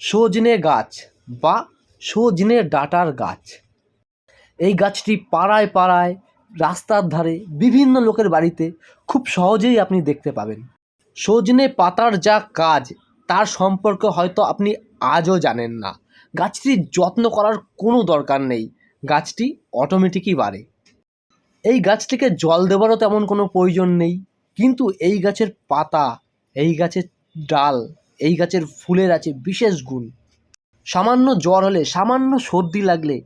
সজনে গাছ বা সজনে ডাঁটার গাছ। এই গাছটি পাড়ায় পাড়ায়, রাস্তার ধারে বিভিন্ন লোকের বাড়িতে খুব সহজেই আপনি দেখতে পাবেন। সজনে পাতার যা কাজ, তার সম্পর্কে হয়তো আপনি আজও জানেন না। গাছটির যত্ন করার কোনো দরকার নেই। গাছটি অটোমেটিকই বাড়ে। এই গাছটিকে জল দেওয়ারও তেমন কোনো প্রয়োজন নেই। কিন্তু এই গাছের পাতা, এই গাছের ডাল এই গাছের ফুলের আছে বিশেষ গুণ। সামান্য জ্বর হলে, সামান্য সর্দি লাগলে,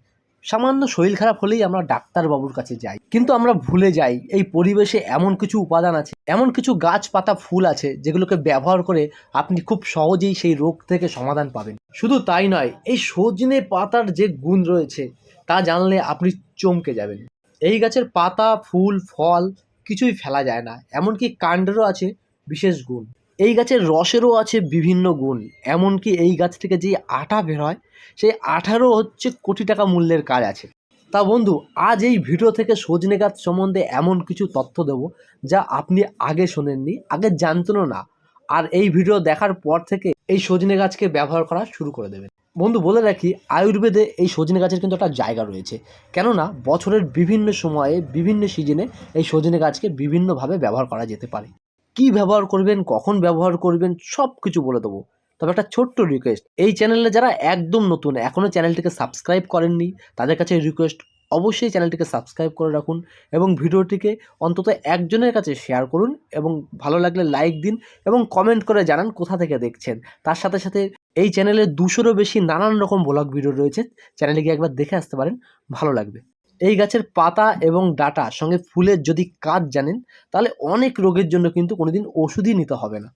সামান্য শরীর খারাপ হলেই আমরা ডাক্তারবাবুর কাছে যাই। কিন্তু আমরা ভুলে যাই, এই পরিবেশে এমন কিছু উপাদান আছে, এমন কিছু গাছ পাতা ফুল আছে, যেগুলোকে ব্যবহার করে আপনি খুব সহজেই সেই রোগ থেকে সমাধান পাবেন। শুধু তাই নয়, এই সজনে পাতার যে গুণ রয়েছে, তা জানলে আপনি চমকে যাবেন। এই গাছের পাতা, ফুল, ফল কিছুই ফেলা যায় না, এমনকি কাণ্ডেরও আছে বিশেষ গুণ। এই গাছের রসেরও আছে বিভিন্ন গুণ, এমনকি এই গাছ থেকে যে আটা বের হয়, সেই আঠারও হচ্ছে কোটি টাকা মূল্যের কাজ আছে। তা বন্ধু, আজ এই ভিডিও থেকে সজনে গাছ সম্বন্ধে এমন কিছু তথ্য দেব যা আপনি আগে শোনেননি, আগে জানতেনও না। আর এই ভিডিও দেখার পর থেকে এই সজনে গাছকে ব্যবহার করা শুরু করে দেবেন। বন্ধু, বলে রাখি, আয়ুর্বেদে এই সজনে গাছের কিন্তু একটা জায়গা রয়েছে। কেননা, বছরের বিভিন্ন সময়ে, বিভিন্ন সিজনে এই সজনে গাছকে বিভিন্নভাবে ব্যবহার করা যেতে পারে। কি ব্যবহার করবেন, কখন ব্যবহার করবেন সব কিছু বলে দেবো। তবে একটা ছোট্ট রিকোয়েস্ট এই চ্যানেলে যারা একদম নতুন এখনও চ্যানেলটিকে সাবস্ক্রাইব করেননি, তাদের কাছে রিকোয়েস্ট অবশ্যই চ্যানেলটিকে সাবস্ক্রাইব করে রাখুন এবং ভিডিওটিকে অন্তত একজনের কাছে শেয়ার করুন এবং ভালো লাগলে লাইক দিন এবং কমেন্ট করে জানান কোথা থেকে দেখছেন। তার সাথে সাথে এই চ্যানেলে দুশোরও বেশি নানান রকম ব্লগ ভিডিও রয়েছে চ্যানেলে গিয়ে একবার দেখে আসতে পারেন, ভালো লাগবে। এই গাছের পাতা এবং ডাটা সঙ্গে ফুলের যদি কাজ জানেন, তাহলে অনেক রোগের জন্য কিন্তু কোনোদিন ওষুধই নিতে হবে না।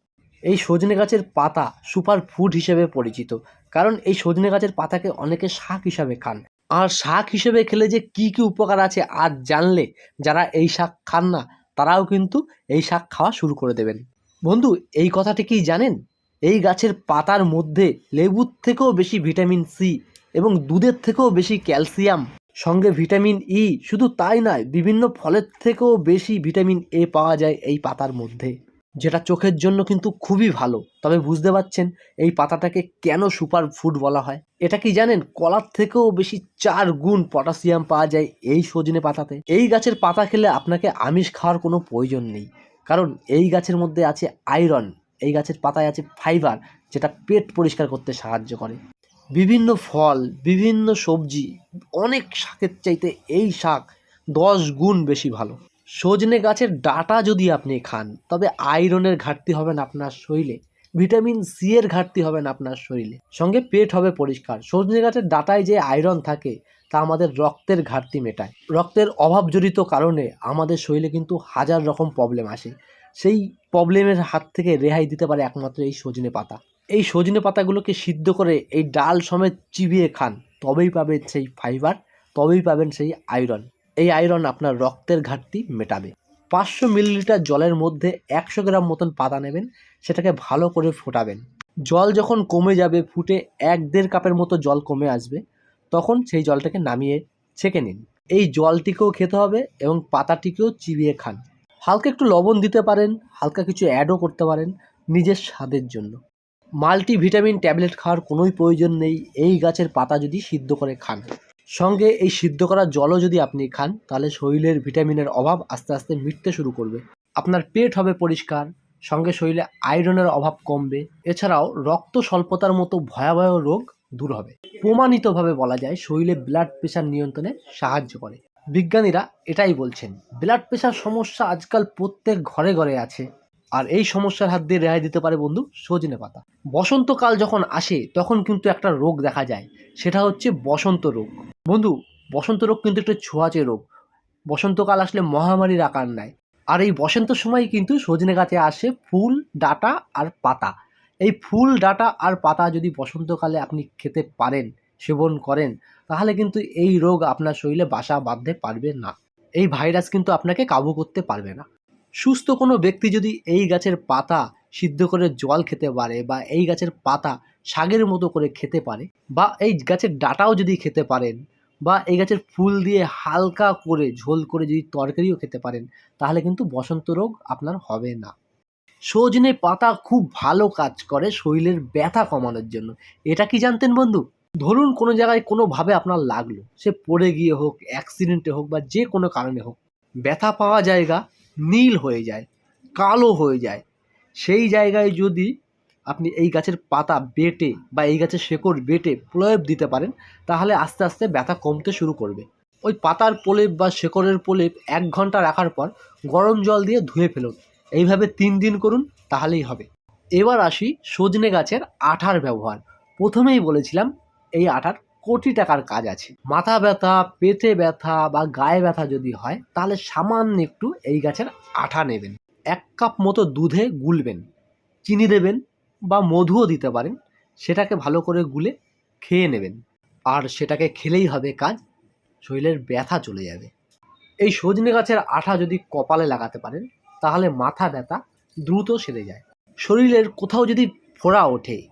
এই সজনে গাছের পাতা সুপার ফুড হিসেবে পরিচিত, কারণ এই সজনে গাছের পাতাকে অনেকে শাক হিসাবে খান। আর শাক হিসেবে খেলে যে কি কি উপকার আছে আজ জানলে যারা এই শাক খান না, তারাও কিন্তু এই শাক খাওয়া শুরু করে দেবেন। বন্ধু, এই কথাটি কি জানেন? এই গাছের পাতার মধ্যে লেবুর থেকেও বেশি ভিটামিন সি এবং দুধের থেকেও বেশি ক্যালসিয়াম সঙ্গে ভিটামিন ই শুধু তাই নয়, বিভিন্ন ফলের থেকেও বেশি ভিটামিন এ পাওয়া যায় এই পাতার মধ্যে। যেটা চোখের জন্য কিন্তু খুবই ভালো। তবে বুঝতে পারছেন এই পাতাটাকে কেন সুপার ফুড বলা হয়? এটা কি জানেন? কলার থেকেও বেশি চার গুণ পটাশিয়াম পাওয়া যায় এই সজনে পাতাতে। এই গাছের পাতা খেলে আপনাকে আমিষ খাওয়ার কোনো প্রয়োজন নেই। কারণ এই গাছের মধ্যে আছে আয়রন, এই গাছের পাতায় আছে ফাইবার, যেটা পেট পরিষ্কার করতে সাহায্য করে। বিভিন্ন ফল, বিভিন্ন সবজি, অনেক শাকের চাইতে এই শাক দশ গুণ বেশি ভালো। সজনে গাছের ডাটা যদি আপনি খান, তবে আয়রনের ঘাটতি হবে না আপনার শরীরে। ভিটামিন সি এর ঘাটতি হবে না আপনার শরীরে। সঙ্গে পেট হবে পরিষ্কার। সজনে গাছের ডাটায় যে আয়রন থাকে, তা আমাদের রক্তের ঘাটতি মেটায়। রক্তের অভাবজনিত কারণে আমাদের শরীরে কিন্তু হাজার রকম প্রবলেম আসে। সেই প্রবলেমের হাত থেকে রেহাই দিতে পারে একমাত্র এই সজনে পাতা। এই সজনে পাতাগুলোকে সিদ্ধ করে এই ডাল সমেত চিবিয়ে খান। তবেই পাবেন সেই ফাইবার তবেই পাবেন সেই আয়রন এই আয়রন আপনার রক্তের ঘাটতি মেটাবে। পাঁচশো মিলিলিটার জলের মধ্যে একশো গ্রাম মতন পাতা নেবেন, সেটাকে ভালো করে ফোটাবেন। জল যখন কমে যাবে, ফুটে এক দেড় কাপের মতো জল কমে আসবে, তখন সেই জলটাকে নামিয়ে ছেঁকে নিন। এই জলটিকেও খেতে হবে এবং পাতাটিকেও চিবিয়ে খান। হালকা একটু লবণ দিতে পারেন, হালকা কিছু অ্যাডও করতে পারেন নিজের স্বাদের জন্য। মাল্টিভিটামিন ট্যাবলেট খাওয়ার কোনোই প্রয়োজন নেই, এই গাছের পাতা যদি সিদ্ধ করে খান। সঙ্গে এই সিদ্ধ করা জলও যদি আপনি খান, তাহলে শরীরের ভিটামিনের অভাব আস্তে আস্তে মিটতে শুরু করবে। আপনার পেট হবে পরিষ্কার, সঙ্গে শরীরে আয়রনের অভাব কমবে। এছাড়াও রক্ত স্বল্পতার মতো ভয়াবহ রোগ দূর হবে। প্রমাণিতভাবে বলা যায়, শরীরে ব্লাড প্রেশার নিয়ন্ত্রণে সাহায্য করে। বিজ্ঞানীরা এটাই বলছেন ব্লাড প্রেশার সমস্যা আজকাল প্রত্যেক ঘরে ঘরে আছে। আর এই সমস্যার হাত দিয়ে রেহাই দিতে পারে বন্ধু সজনে পাতা। বসন্তকাল যখন আসে, তখন কিন্তু একটা রোগ দেখা যায়। সেটা হচ্ছে বসন্ত রোগ। বন্ধু, বসন্ত রোগ কিন্তু একটা ছোঁয়াচে রোগ। বসন্তকাল আসলে মহামারীর আকার নেয়। আর এই বসন্ত সময় কিন্তু সজনে গাছে আসে ফুল, ডাটা আর পাতা। এই ফুল, ডাটা আর পাতা যদি বসন্তকালে আপনি খেতে পারেন, সেবন করেন, তাহলে কিন্তু এই রোগ আপনার শরীরে বাসা বাঁধতে পারবে না। এই ভাইরাস কিন্তু আপনাকে কাবু করতে পারবে না। সুস্থ কোনো ব্যক্তি যদি এই গাছের পাতা সিদ্ধ করে জল খেতে পারে বা এই গাছের পাতা শাকের মতো করে খেতে পারে বা এই গাছের ডাটাও যদি খেতে পারেন বা এই গাছের ফুল দিয়ে হালকা করে ঝোল করে যদি তরকারিও খেতে পারেন, তাহলে কিন্তু বসন্ত রোগ আপনার হবে না। সজনে পাতা খুব ভালো কাজ করে শরীরের ব্যথা কমানোর জন্য। এটা কি জানতেন বন্ধু? ধরুন কোনো জায়গায় কোনোভাবে আপনার লাগল। সে পড়ে গিয়ে হোক অ্যাক্সিডেন্টে হোক বা যে কোনো কারণে হোক, ব্যথা পাওয়া জায়গা নীল হয়ে যায়, কালো হয়ে যায়। সেই জায়গায় যদি আপনি এই গাছের পাতা বেটে বা এই গাছের শেকড় বেটে প্রয়োগ দিতে পারেন, তাহলে আস্তে আস্তে ব্যথা কমতে শুরু করবে। ওই পাতার প্রলেপ বা শেকড়ের প্রলেপ এক ঘণ্টা রাখার পর গরম জল দিয়ে ধুয়ে ফেলুন। এইভাবে তিন দিন করুন, তাহলেই হবে। এবার আসি সজনে গাছের আঠার ব্যবহার। প্রথমেই বলেছিলাম, এই আঠার কোটি টাকার কাজ আছে। মাথা ব্যথা, পেটে ব্যথা বা গায়ে ব্যথা যদি হয়, তাহলে সামান্য একটু এই গাছের আঠা নেবেন। এক কাপ মতো দুধে গুলবেন। চিনি দেবেন বা মধুও দিতে পারেন। সেটাকে ভালো করে গুলে খেয়ে নেবেন। আর সেটাকে খেলেই হবে কাজ, শরীরের ব্যথা চলে যাবে। এই সজনে গাছের আঠা যদি কপালে লাগাতে পারেন, তাহলে মাথা ব্যথা দ্রুত সেরে যায়। শরীরের কোথাও যদি ফোড়া ওঠে,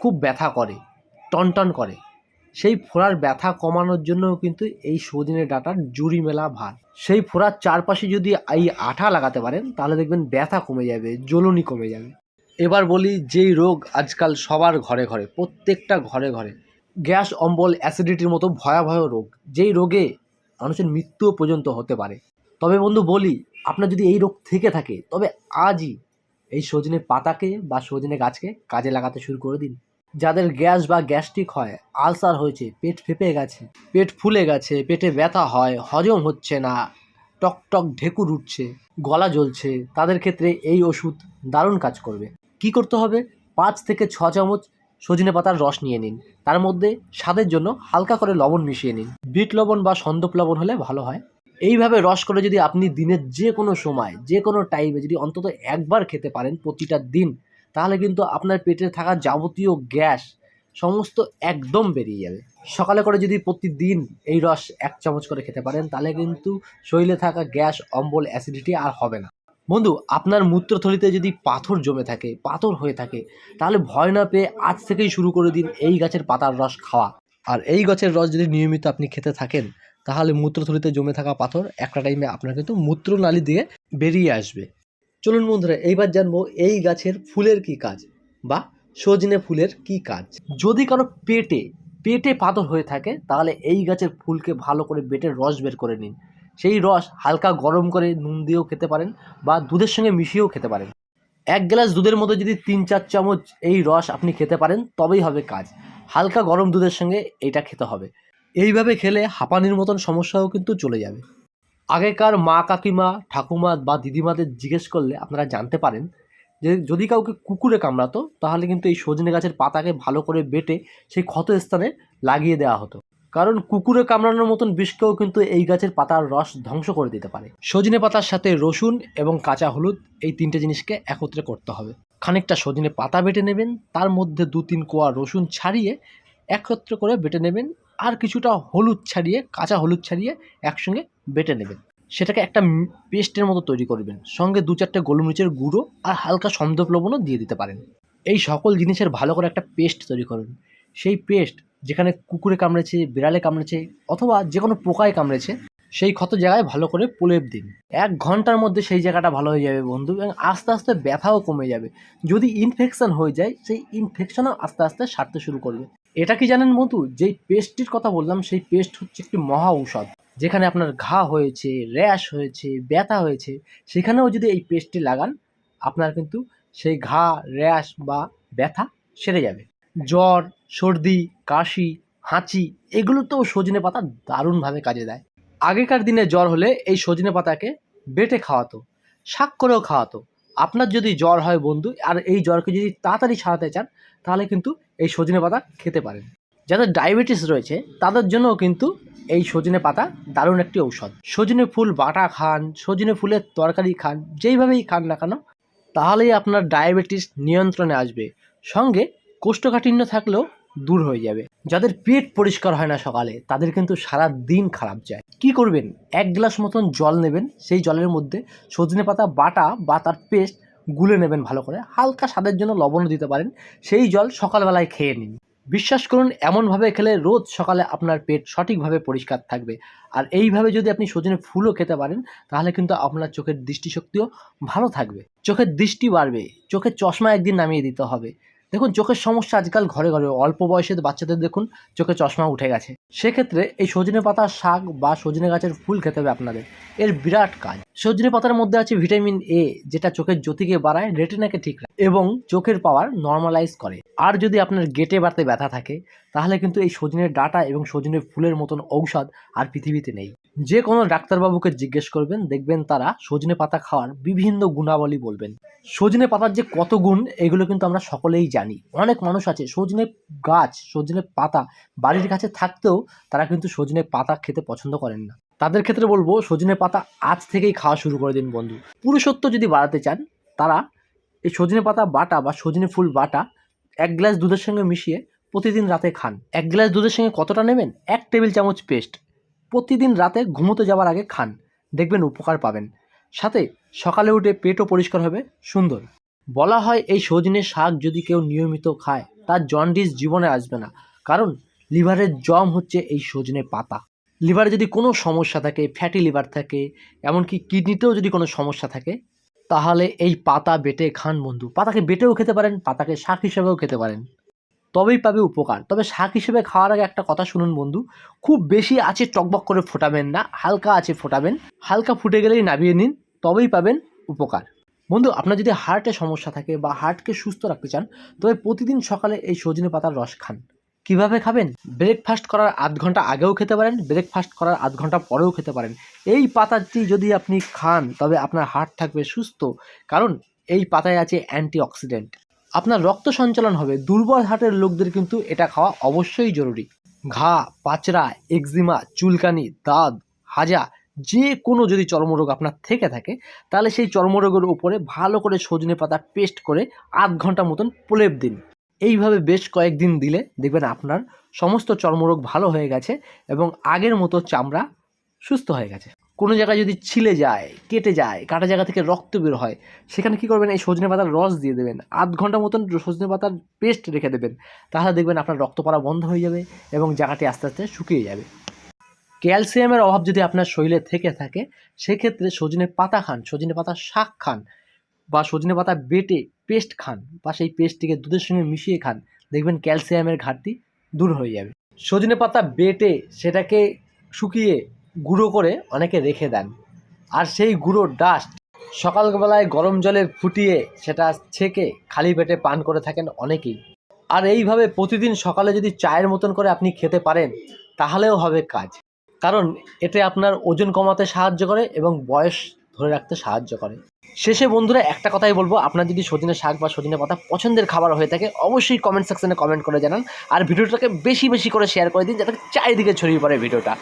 খুব ব্যথা করে, টনটন করে সেই ফোড়ার ব্যথা কমানোর জন্য কিন্তু এই সজনে ডাঁটার জুড়ি মেলা ভার। সেই ফোড়ার চারপাশে যদি এই আঠা লাগাতে পারেন, তাহলে দেখবেন ব্যথা কমে যাবে জ্বলনি কমে যাবে। এবার বলি যেই রোগ আজকাল সবার ঘরে ঘরে, প্রত্যেকটা ঘরে ঘরে, গ্যাস, অম্বল, অ্যাসিডিটির মতো ভয়াবহ রোগ। যেই রোগে মানুষের মৃত্যুও পর্যন্ত হতে পারে। তবে বন্ধু বলি, আপনার যদি এই রোগ থেকে থাকে, তবে আজই এই সজনে পাতাকে বা সজনে গাছকে কাজে লাগাতে শুরু করে দিন। যাদের গ্যাস বা গ্যাস্ট্রিক হয়, আলসার হয়েছে, পেট ফেপে গেছে, পেট ফুলে গেছে, পেটে ব্যথা হয়, হজম হচ্ছে না, টক টক ঢেকুর উঠছে, গলা জ্বলছে, তাদের ক্ষেত্রে এই ওষুধ দারুণ কাজ করবে। কি করতে হবে? পাঁচ থেকে ছ চামচ সজনে পাতার রস নিয়ে নিন। তার মধ্যে স্বাদের জন্য হালকা করে লবণ মিশিয়ে নিন। বিট লবণ বা সন্দপ লবণ হলে ভালো হয়। এইভাবে রস করে যদি আপনি দিনের যে কোনো সময়, যে কোনো টাইমে যদি অন্তত একবার খেতে পারেন প্রতিটা দিন তাহলে কিন্তু আপনার পেটে থাকা যাবতীয় গ্যাস সমস্ত একদম বেরিয়ে যাবে। সকালে করে যদি প্রতিদিন এই রস এক চামচ করে খেতে পারেন, তাহলে কিন্তু শরীরে থাকা গ্যাস, অম্বল, অ্যাসিডিটি আর হবে না। বন্ধু, আপনার মূত্রথলিতে যদি পাথর জমে থাকে, পাথর হয়ে থাকে, তাহলে ভয় না পেয়ে আজ থেকেই শুরু করে দিন এই গাছের পাতার রস খাওয়া। আর এই গাছের রস যদি নিয়মিত আপনি খেতে থাকেন, তাহলে মূত্রথলিতে জমে থাকা পাথর একটা টাইমে আপনার কিন্তু মূত্রনালী দিয়ে বেরিয়ে আসবে। চলুন বন্ধুরা, এইবার জানব এই গাছের ফুলের কি কাজ বা সজনে ফুলের কি কাজ। যদি কারও পেটে পেটে পাথর হয়ে থাকে, তাহলে এই গাছের ফুলকে ভালো করে বেটে রস বের করে নিন। সেই রস হালকা গরম করে নুন দিয়েও খেতে পারেন বা দুধের সঙ্গে মিশিয়েও খেতে পারেন। এক গ্লাস দুধের মধ্যে যদি তিন চার চামচ এই রস আপনি খেতে পারেন, তবেই হবে কাজ। হালকা গরম দুধের সঙ্গে এটা খেতে হবে। এইভাবে খেলে হাঁপানির মতন সমস্যাও কিন্তু চলে যাবে। আগেকার মা কাকিমা, ঠাকুমা বা দিদিমাদের জিজ্ঞেস করলে আপনারা জানতে পারেন যে যদি কাউকে কুকুরে কামড়াতো, তাহলে কিন্তু এই সজনে গাছের পাতাকে ভালো করে বেটে সেই ক্ষত স্থানে লাগিয়ে দেওয়া হতো। কারণ কুকুরে কামড়ানোর মতন বিষকেও কিন্তু এই গাছের পাতার রস ধ্বংস করে দিতে পারে। সজনে পাতার সাথে রসুন এবং কাঁচা হলুদ এই তিনটে জিনিসকে একত্রে করতে হবে। খানিকটা সজনে পাতা বেটে নেবেন, তার মধ্যে দু তিন কোয়া রসুন ছাড়িয়ে একত্র করে বেটে নেবেন আর কিছুটা হলুদ ছাড়িয়ে, কাঁচা হলুদ ছাড়িয়ে একসঙ্গে বেটে নেবেন। সেটাকে একটা পেস্টের মতো তৈরি করবেন। সঙ্গে দু চারটে গোলমরিচের গুঁড়ো আর হালকা সন্দপ লবণও দিয়ে দিতে পারেন। এই সকল জিনিসের ভালো করে একটা পেস্ট তৈরি করুন। সেই পেস্ট যেখানে কুকুরে কামড়েছে, বিড়ালে কামড়েছে অথবা যে কোনো পোকায় কামড়েছে, সেই ক্ষত জায়গায় ভালো করে প্রলেপ দিন। এক ঘণ্টার মধ্যে সেই জায়গাটা ভালো হয়ে যাবে বন্ধু এবং আস্তে আস্তে ব্যথাও কমে যাবে। যদি ইনফেকশন হয়ে যায়, সেই ইনফেকশনও আস্তে আস্তে সারতে শুরু করবে। এটা কি জানেন বন্ধু যেই পেস্টটির কথা বললাম, সেই পেস্ট হচ্ছে একটি মহা ঔষধ। যেখানে আপনার ঘা হয়েছে, র্যাশ হয়েছে, ব্যথা হয়েছে, সেখানেও যদি এই পেস্টটি লাগান, আপনার কিন্তু সেই ঘা, র্যাশ বা ব্যথা সেরে যাবে। জ্বর, সর্দি, কাশি, হাঁচি, এগুলোতেও সজনে পাতা দারুণভাবে কাজে দেয়। আগেকার দিনে জ্বর হলে এই সজনে পাতাকে বেটে খাওয়াতো, শাক করেও খাওয়াতো। আপনার যদি জ্বর হয় বন্ধু, আর এই জ্বরকে যদি তাড়াতাড়ি সারাতে চান, তাহলে কিন্তু এই সজনে পাতা খেতে পারেন। যাদের ডায়াবেটিস রয়েছে, তাদের জন্যও কিন্তু এই সজনে পাতা দারুণ একটি ঔষধ। সজনে ফুল বাটা খান, সজনে ফুলের তরকারি খান, যেইভাবেই খান না কেন, তাহলেই আপনার ডায়াবেটিস নিয়ন্ত্রণে আসবে। সঙ্গে কোষ্ঠকাঠিন্য থাকলেও দূর হয়ে যাবে। যাদের পেট পরিষ্কার হয় না সকালে, তাদের কিন্তু সারা দিন খারাপ যায়। কি করবেন? এক গ্লাস মতন জল নেবেন। সেই জলের মধ্যে সজনে পাতা বাটা বা তার পেস্ট গুলে নেবেন ভালো করে, হালকা স্বাদের জন্য লবণও দিতে পারেন, সেই জল সকালবেলায় খেয়ে নিন। বিশ্বাস করুন, এমনভাবে খেলে রোজ সকালে আপনার পেট সঠিকভাবে পরিষ্কার থাকবে। আর এইভাবে যদি আপনি সজনে ফুলও খেতে পারেন, তাহলে কিন্তু আপনার চোখের দৃষ্টিশক্তিও ভালো থাকবে। চোখের দৃষ্টি বাড়বে চোখের চশমা একদিন নামিয়ে দিতে হবে। দেখুন, চোখের সমস্যা আজকাল ঘরে ঘরে। অল্প বয়সে বাচ্চাদের দেখুন, চোখে চশমা উঠে গেছে। সেক্ষেত্রে এই সজনে পাতার শাক বা সজনে গাছের ফুল খেতে হবে আপনাদের। এর বিরাট কাজ। সজনে পাতার মধ্যে আছে ভিটামিন এ যেটা চোখের জ্যোতিকে বাড়ায়, রেটিনাকে ঠিক রাখে এবং চোখের পাওয়ার নর্মালাইজ করে। আর যদি আপনার গেটে বাড়তে ব্যথা থাকে, তাহলে কিন্তু এই সজনের ডাটা এবং সজনের ফুলের মতন ঔষধ আর পৃথিবীতে নেই। যে কোনো ডাক্তারবাবুকে জিজ্ঞেস করবেন, দেখবেন তারা সজনে পাতা খাওয়ার বিভিন্ন গুণাবলী বলবেন। সজনে পাতার যে কত গুণ, এগুলো কিন্তু আমরা সকলেই জানি। অনেক মানুষ আছে, সজনে গাছ, সজনে পাতা বাড়ির কাছে থাকতেও তারা কিন্তু সজনে পাতা খেতে পছন্দ করেন না। তাদের ক্ষেত্রে বলব, সজনে পাতা আজ থেকেই খাওয়া শুরু করে দিন বন্ধু। পুরুষত্ব যদি বাড়াতে চান, তারা এই সজনে পাতা বাটা বা সজনে ফুল বাটা এক গ্লাস দুধের সঙ্গে মিশিয়ে প্রতিদিন রাতে খান। এক গ্লাস দুধের সঙ্গে কতটা নেবেন? এক টেবিল চামচ পেস্ট। প্রতিদিন রাতে ঘুমোতে যাওয়ার আগে খান। দেখবেন উপকার পাবেন। সাথে সকালে উঠে পেটও পরিষ্কার হবে, সুন্দর। বলা হয় এই সজনে শাক যদি কেউ নিয়মিত খায়, তার জন্ডিস জীবনে আসবে না। কারণ লিভারের জম হচ্ছে এই সজনে পাতা। লিভারে যদি কোনো সমস্যা থাকে, ফ্যাটি লিভার থাকে, এমনকি কিডনিতেও যদি কোনো সমস্যা থাকে, তাহলে এই পাতা বেটে খান বন্ধু। পাতাকে বেটেও খেতে পারেন, পাতাকে শাক হিসেবেও খেতে পারেন। তবেই পাবে উপকার। তবে শাক হিসেবে খাওয়ার আগে একটা কথা শুনুন বন্ধু। খুব বেশি আছে টকবক করে ফোটাবেন না, হালকা আছে ফোটাবেন। হালকা ফুটে গেলেই নামিয়ে নিন, তবেই পাবেন উপকার। বন্ধু, আপনার যদি হার্টে সমস্যা থাকে বা হার্টকে সুস্থ রাখতে চান, তবে প্রতিদিন সকালে এই সজনে পাতার রস খান। কীভাবে খাবেন? ব্রেকফাস্ট করার আধ ঘণ্টা আগেও খেতে পারেন ব্রেকফাস্ট করার আধ ঘণ্টা পরেও খেতে পারেন। এই পাতাটি যদি আপনি খান, তবে আপনার হার্ট থাকবে সুস্থ। কারণ এই পাতায় আছে অ্যান্টিঅক্সিডেন্ট আপনার রক্ত সঞ্চালন হবে। দুর্বল হার্টের লোকদের কিন্তু এটা খাওয়া অবশ্যই জরুরি। ঘা পাচরা এক্সিমা চুলকানি, দাঁত, হাজা, যে কোনো যদি চর্মরোগ আপনার থেকে থাকে, তাহলে সেই চর্মরোগের উপরে ভালো করে সজনে পাতা পেস্ট করে আধ ঘণ্টা মতন প্রলেপ দিন। এইভাবে বেশ কয়েকদিন দিলে দেখবেন আপনার সমস্ত চর্মরোগ ভালো হয়ে গেছে এবং আগের মতো চামড়া সুস্থ হয়ে গেছে। কোনো জায়গায় যদি ছিলে যায়, কেটে যায়, কাটা জায়গা থেকে রক্ত বের হয়, সেখানে কী করবেন? এই সজনে পাতার রস দিয়ে দেবেন। আধ ঘণ্টা মতন সজনে পাতার পেস্ট রেখে দেবেন। তাহলে দেখবেন আপনার রক্ত পড়া বন্ধ হয়ে যাবে এবং জায়গাটি আস্তে আস্তে শুকিয়ে যাবে। ক্যালসিয়ামের অভাব যদি আপনার শরীরে থেকে থাকে, সেক্ষেত্রে সজনে পাতা খান, সজনে পাতার শাক খান বা সজনে পাতা বেটে পেস্ট খান বা সেই পেস্টটিকে দুধের সঙ্গে মিশিয়ে খান, দেখবেন ক্যালসিয়ামের ঘাটতি দূর হয়ে যাবে। সজনে পাতা বেটে সেটাকে শুকিয়ে গুঁড়ো করে অনেকে রেখে দেন। আর সেই গুঁড়ো ডাস্ট সকালবেলায় গরম জলে ফুটিয়ে সেটা ছেঁকে খালি পেটে পান করে থাকেন অনেকেই। আর এইভাবে প্রতিদিন সকালে যদি চায়ের মতন করে আপনি খেতে পারেন, তাহলেও হবে কাজ। কারণ এতে আপনার ওজন কমাতে সাহায্য করে এবং বয়স ধরে রাখতে সাহায্য করে। শেষে বন্ধুরা একটা কথাই বলব, আপনার যদি সজনে শাক বা সজনে পাতা পছন্দের খাবার হয়ে থাকে, অবশ্যই কমেন্ট সেকশনে কমেন্ট করে জানান। আর ভিডিওটাকে বেশি বেশি করে শেয়ার করে দিন, যাতে চারিদিকে ছড়িয়ে পড়ে ভিডিওটা।